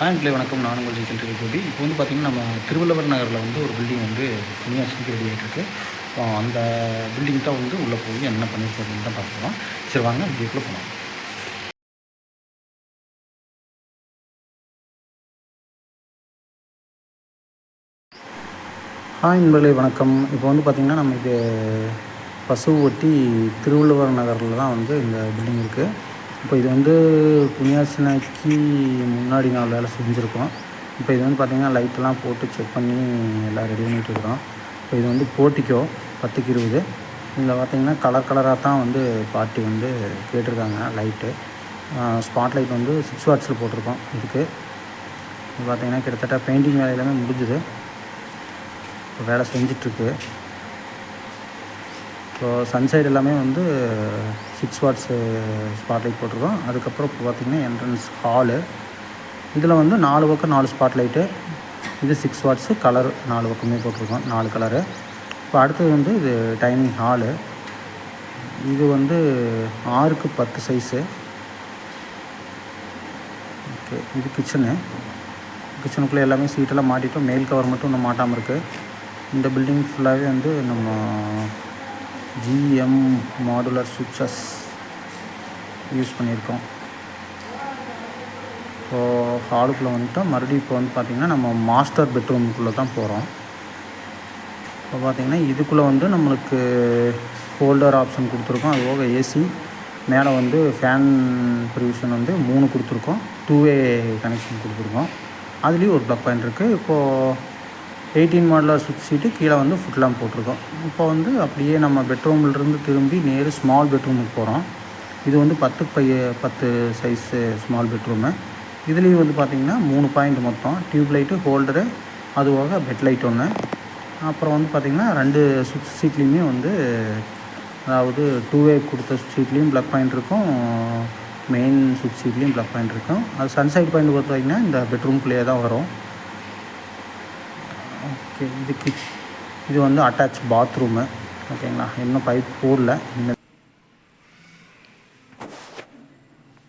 Hi வணக்கம் நான் உங்கள் ஜெயசந்திர கோபி இப்போ வந்து பார்த்திங்கன்னா நம்ம திருவள்ளுவர் நகரில் வந்து ஒரு பில்டிங் வந்து கன்னியாசிக்கு ரெடி ஆகிட்டுருக்கு அந்த பில்டிங் தான் வந்து உள்ளே போய் என்ன பண்ணியிருக்கோம் தான் பார்க்கலாம் சரி வாங்க வீட்டுக்குள்ளே போகலாம் ஹாய் நண்பர்களே வணக்கம். இப்போ வந்து பார்த்திங்கன்னா நம்ம இது பசு ஒட்டி திருவள்ளுவர் நகரில் தான் வந்து இந்த பில்டிங் இருக்குது இப்போ இது வந்து புண்ணியாசனாக்கி முன்னாடி நாள் வேலை செஞ்சுருக்கோம். இப்போ இது வந்து பார்த்திங்கன்னா லைட்டெல்லாம் போட்டு செக் பண்ணி எல்லாம் ரெடி பண்ணிகிட்டு இருக்கிறோம். இப்போ இது வந்து போட்டிக்கோ பத்துக்கு இருபது. இதில் பார்த்திங்கன்னா கலர் கலராக தான் வந்து பாட்டி வந்து கேட்டிருக்காங்க லைட்டு ஸ்பாட் லைட் வந்து சிக்ஸ் வாட்ஸில் போட்டிருக்கோம் இதுக்கு. இது பார்த்திங்கன்னா கிட்டத்தட்ட பெயிண்டிங் வேலை எல்லாமே முடிஞ்சுது. இப்போ வேலை செஞ்சிட்ருக்கு ஸோ சன்சைடு எல்லாமே வந்து சிக்ஸ் வாட்ஸு ஸ்பாட் லைட் போட்டிருக்கோம். அதுக்கப்புறம் இப்போ பார்த்திங்கன்னா என்ட்ரன்ஸ் ஹாலு இதில் வந்து நாலு பக்கம் நாலு ஸ்பாட் லைட்டு இது சிக்ஸ் வாட்ஸு கலர் நாலு பக்கமே போட்டிருக்கோம். நாலு கலரு இப்போ அடுத்தது வந்து இது டைனிங் ஹாலு இது வந்து ஆறுக்கு பத்து சைஸு ஓகே இது கிச்சனு கிச்சனுக்குள்ளே எல்லாமே சீட்டெல்லாம் மாட்டிட்டோம். மேல் கவர் மட்டும் இன்னும் மாட்டாமல் இருக்குது இந்த பில்டிங் ஃபுல்லாகவே வந்து நம்ம ஜிஎம் மாடுலர் சுவிட்சஸ் யூஸ் பண்ணியிருக்கோம். இப்போது ஹாலுக்குள்ளே வந்துட்டோம் மறுபடியும் இப்போ வந்து பார்த்திங்கன்னா நம்ம மாஸ்டர் பெட்ரூம்குள்ளே தான் போகிறோம் இப்போ பார்த்திங்கன்னா இதுக்குள்ளே வந்து நம்மளுக்கு ஹோல்டர் ஆப்ஷன் கொடுத்துருக்கோம். அது போக ஏசி மேலே வந்து ஃபேன் ப்ரிவிஷன் வந்து மூணு கொடுத்துருக்கோம். டூ வே கனெக்ஷன் கொடுத்துருக்கோம். அதுலேயும் ஒரு ப்ளக் பாயிண்ட் இருக்குது இப்போது எயிட்டீன் மாடலாக சுவிட்ச் சீட்டு கீழே வந்து ஃபுட்லாம் போட்டிருக்கோம். இப்போ வந்து அப்படியே நம்ம பெட்ரூம்லேருந்து திரும்பி நேர் ஸ்மால் பெட்ரூமுக்கு போகிறோம் இது வந்து பத்து பைய பத்து சைஸு ஸ்மால் பெட்ரூமு. இதுலேயும் வந்து பார்த்திங்கன்னா மூணு பாயிண்ட் மொத்தம். டியூப் லைட்டு ஹோல்டரு அது போக பெட் லைட் ஒன்று அப்புறம் வந்து பார்த்திங்கன்னா ரெண்டு சுவிட்ச் சீட்லேயுமே வந்து அதாவது டூ வே கொடுத்த சீட்லேயும் ப்ளக் பாயிண்ட் இருக்கும். மெயின் சுவிட்ச் சீட்லேயும் ப்ளக் பாயிண்ட் இருக்கும். அது சன்சைட் பாயிண்ட் பொறுத்த பார்த்திங்கன்னா இந்த பெட்ரூம்குள்ளேயே தான் வரும். ஓகே இதுக்கு இது வந்து அட்டாச் பாத்ரூமு ஓகேங்களா இன்னும் பைப் போடல. இந்த